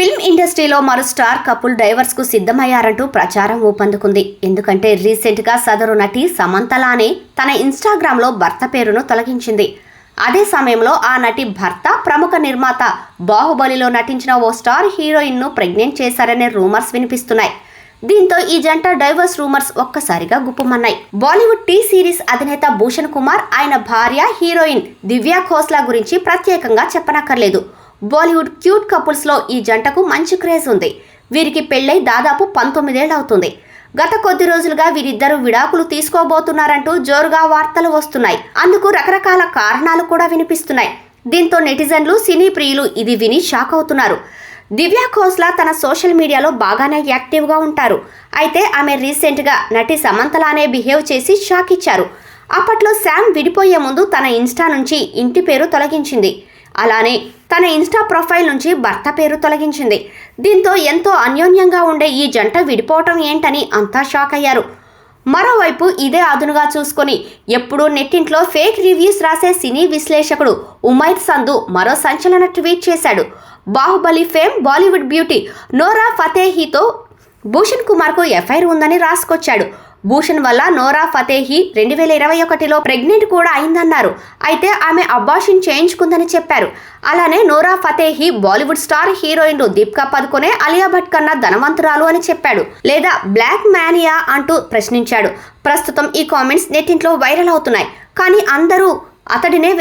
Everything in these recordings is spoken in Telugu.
ఫిల్మ్ ఇండస్ట్రీలో మరో స్టార్ కపుల్ డైవర్స్కు సిద్ధమయ్యారంటూ ప్రచారం ఊపందుకుంది. ఎందుకంటే రీసెంట్గా సదరు నటి సమంతలానే తన ఇన్స్టాగ్రామ్లో భర్త పేరును తొలగించింది. అదే సమయంలో ఆ నటి భర్త ప్రముఖ నిర్మాత బాహుబలిలో నటించిన ఓ స్టార్ హీరోయిన్ను ప్రెగ్నెంట్ చేశారనే రూమర్స్ వినిపిస్తున్నాయి. దీంతో ఈ జంట డైవర్స్ రూమర్స్ ఒక్కసారిగా గుప్పమన్నాయి. బాలీవుడ్ టీ సిరీస్ అధినేత భూషణ్ కుమార్ ఆయన భార్య హీరోయిన్ దివ్యా ఖోస్లా గురించి ప్రత్యేకంగా చెప్పనక్కర్లేదు. బాలీవుడ్ క్యూట్ కపుల్స్లో ఈ జంటకు మంచి క్రేజ్ ఉంది. వీరికి పెళ్ళై దాదాపు పంతొమ్మిదేళ్ళు అవుతుంది గత కొద్ది రోజులుగా వీరిద్దరూ విడాకులు తీసుకోబోతున్నారంటూ జోరుగా వార్తలు వస్తున్నాయి. అందుకు రకరకాల కారణాలు కూడా వినిపిస్తున్నాయి. దీంతో నెటిజన్లు సినీ ప్రియులు ఇది విని షాక్ అవుతున్నారు. దివ్యా ఖోస్లా తన సోషల్ మీడియాలో బాగానే యాక్టివ్గా ఉంటారు. అయితే ఆమె రీసెంట్గా నటి సమంతలానే బిహేవ్ చేసి షాక్ ఇచ్చారు. అప్పట్లో శామ్ విడిపోయే ముందు తన ఇన్స్టా నుంచి ఇంటి పేరు తొలగించింది. అలానే తన ఇన్స్టా ప్రొఫైల్ నుంచి భర్త పేరు తొలగించింది. దీంతో ఎంతో అన్యోన్యంగా ఉండే ఈ జంట విడిపోవటం ఏంటని అంతా షాక్ అయ్యారు. మరోవైపు ఇదే అదునుగా చూసుకొని ఎప్పుడూ నెట్టింట్లో ఫేక్ రివ్యూస్ రాసే సినీ విశ్లేషకుడు ఉమైద్ సంధు మరో సంచలన ట్వీట్ చేశాడు. బాహుబలి ఫేమ్ బాలీవుడ్ బ్యూటీ నోరా ఫతేహీతో భూషణ్ కుమార్కు ఎఫ్ఐఆర్ ఉందని రాసుకొచ్చాడు. భూషణ్ వల్ల నోరా ఫతేహి రెండు వేల ఇరవై ఒకటిలో ప్రెగ్నెంట్ కూడా అయిందన్నారు. అయితే ఆమె అబాషన్ చేయించుకుందని చెప్పారు. అలానే నోరా ఫతేహి బాలీవుడ్ స్టార్ హీరోయిన్లు దీపికా పదుకొనే అలియా భట్ కన్నా ధనవంతురాలు అని చెప్పాడు. లేదా బ్లాక్ మ్యానియా అంటూ ప్రశ్నించాడు. ప్రస్తుతం ఈ కామెంట్స్ నెట్టింట్లో వైరల్ అవుతున్నాయి. కానీ అందరూ అతడినే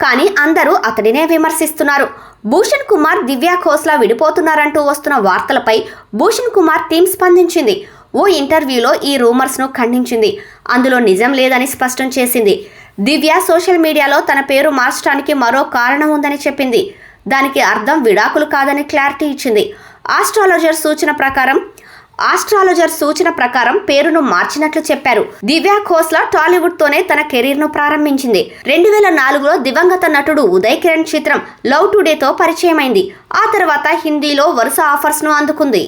కానీ అందరూ అతడినే విమర్శిస్తున్నారు. భూషణ్ కుమార్ దివ్యా ఖోస్లా విడిపోతున్నారంటూ వస్తున్న వార్తలపై భూషణ్ కుమార్ టీం స్పందించింది. ఓ ఇంటర్వ్యూలో ఈ రూమర్స్ను ఖండించింది. అందులో నిజం లేదని స్పష్టం చేసింది. దివ్య సోషల్ మీడియాలో తన పేరు మార్చడానికి మరో కారణం ఉందని చెప్పింది. దానికి అర్థం విడాకులు కాదని క్లారిటీ ఇచ్చింది. ఆస్ట్రాలజర్ సూచన ప్రకారం ఆస్ట్రాలజర్ సూచన ప్రకారం పేరును మార్చినట్లు చెప్పారు. దివ్యా ఖోస్లా టాలీవుడ్ తోనే తన కెరీర్ను ప్రారంభించింది. రెండు వేల నాలుగులో దివంగత నటుడు ఉదయ్ కిరణ్ చిత్రం లవ్ టుడేతో పరిచయమైంది. ఆ తర్వాత హిందీలో వరుస ఆఫర్స్ను అందుకుంది.